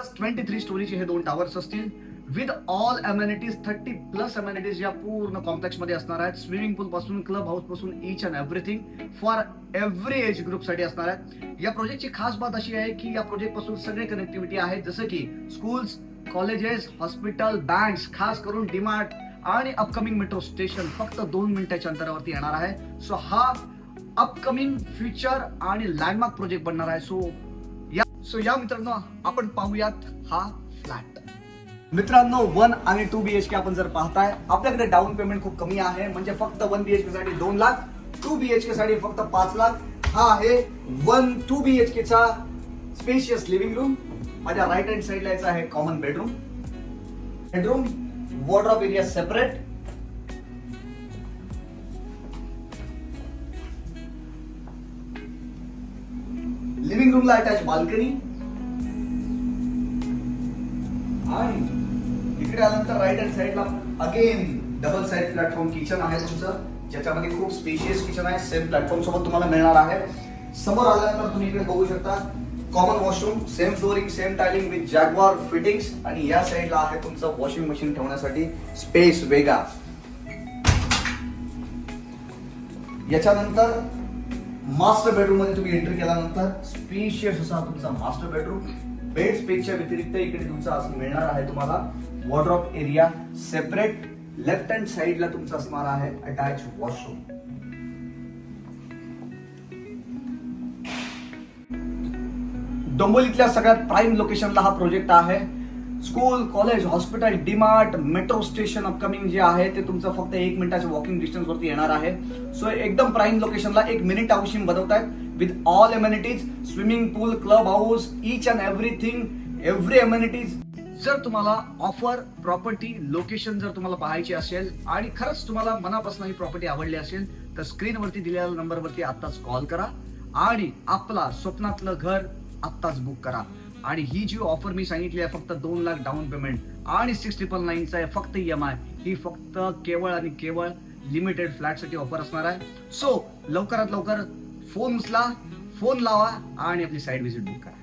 Twenty three स्टोरीचे हे दोन towers असतील. With all amenities thirty plus amenities या पूर्ण कॉम्प्लेक्समध्ये असणार आहेत. स्विमिंग पूल पासून club हाऊसपासून each and everything for every age ग्रुपसाठी असणार आहे या प्रोजेक्टची खास बात अशी आहे की या प्रोजेक्टपासून सगळे कनेक्टिव्हिटी आहेत. जसं की स्कूल्स कॉलेजेस हॉस्पिटल बँक्स खास करून डीमार्ट आणि अपकमिंग मेट्रो स्टेशन फक्त दोन मिनिटाच्या अंतरावरती येणार आहे. सो हा अपकमिंग फ्युचर आणि लँडमार्क प्रोजेक्ट बनणार आहे. सो या सो या मित्रांनो आपण पाहूयात हा फ्लॅट मित्रांनो वन आणि टू बी एच के आपण जर पाहताय आपल्याकडे डाऊन पेमेंट खूप कमी आहे. म्हणजे फक्त वन बी एच के साठी दोन lakh two B H K साठी फक्त पाच लाख. हा आहे one two B H K चा स्पेशियस लिव्हिंग रूम माझ्या राईट हँड साईडला याचा आहे common bedroom bedroom wardrobe area separate living रूमला अटॅच बाल्कनी आणि इकडे आल्यानंतर राईट हँड साईडला again double side platform kitchen आहे तुमचं. ज्याच्यामध्ये खूप स्पेशियस किचन आहे. सेम प्लॅटफॉर्म सोबत तुम्हाला मिळणार आहे. समोर आल्यानंतर तुम्ही इकडे बघू शकता common washroom same flooring same tiling with Jaguar fittings आणि या साईडला आहे तुमचं वॉशिंग मशीन ठेवण्यासाठी स्पेस वेगा. याच्यानंतर मास्टर बेडरूममध्ये तुम्ही एंट्री केल्यानंतर स्पेशियस असा तुमचा मास्टर बेडरूम बेड स्पेसच्या व्यतिरिक्त इकडे तुमचा असं मिळणार आहे तुम्हाला wardrobe area separate left hand साइडला तुमचा असणार आहे अटॅच वॉशरूम डोंबोलीतल्या सगळ्यात प्राईम लोकेशनला हा प्रोजेक्ट आहे. School college hospital DMart metro station upcoming जे आहे ते तुमचं फक्त एक मिनिटाच्या वॉकिंग डिस्टन्स वरती येणार आहे. सो एकदम प्राईम लोकेशनला एक minute housing बनवतायत with all amenities swimming pool club house each and everything every amenities जर तुम्हाला ऑफर प्रॉपर्टी लोकेशन जर तुम्हाला पाहायची असेल आणि खरंच तुम्हाला मनापासून ही प्रॉपर्टी आवडली असेल तर स्क्रीनवरती दिलेल्या नंबरवरती आत्ताच कॉल करा आणि आपला स्वप्नातलं घर आत्ताच बुक करा. आणि ही जी ऑफर मी सांगितली आहे फक्त दोन लाख डाऊन पेमेंट आणि सिक्स ट्रिपल नाईनचा आहे फक्त ई एम आय ही फक्त केवळ आणि केवळ लिमिटेड फ्लॅटसाठी ऑफर असणार आहे. सो लवकरात लवकर फोन उचला फोन लावा आणि आपली साईड व्हिजिट बुक करा.